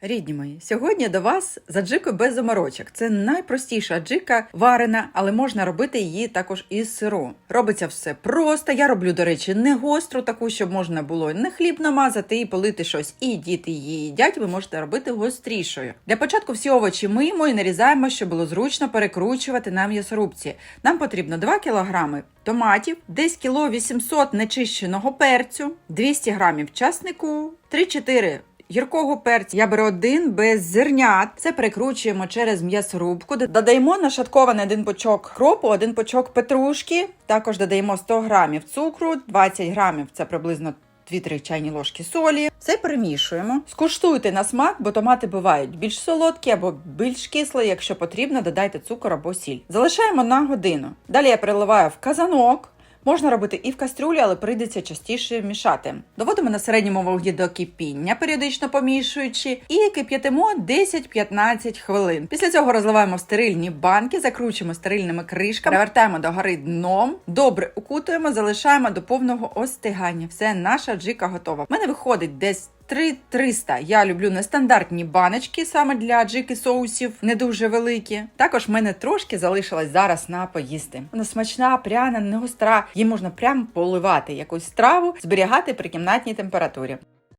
Рідні мої, сьогодні до вас аджикою без заморочок. Це найпростіша аджика варена, але можна робити її також із сиру. Робиться все просто. Я роблю, до речі, не гостру, таку, щоб можна було не хліб намазати і полити щось. І діти її їдять. Ви можете робити гострішою. Для початку всі овочі миємо і нарізаємо, щоб було зручно перекручувати на м'ясорубці. Нам потрібно 2 кілограми томатів, десь кіло 800 нечищеного перцю, 200 грамів часнику, 3-4 гіркого перцю. Я беру один без зернят. Це перекручуємо через м'ясорубку. Додаємо нашаткований один пучок кропу, один пучок петрушки. Також додаємо 100 грамів цукру, 20 грамів це приблизно 2-3 чайні ложки солі. Все перемішуємо. Скуштуйте на смак, бо томати бувають більш солодкі або більш кислі. Якщо потрібно, додайте цукор або сіль. Залишаємо на годину. Далі я переливаю в казанок. Можна робити і в кастрюлі, але прийдеться частіше мішати. Доводимо на середньому вогні до кипіння, періодично помішуючи, і кип'ятимо 10-15 хвилин. Після цього розливаємо в стерильні банки, закручуємо стерильними кришками, перевертаємо до гори дном, добре укутуємо, залишаємо до повного остигання. Все, наша джика готова. В мене виходить десь 3-300. Я люблю нестандартні баночки саме для джики соусів, не дуже великі. Також в мене трошки залишилось зараз на поїсти. Вона смачна, пряна, не гостра. Її можна прям поливати якусь страву, зберігати при кімнатній температурі.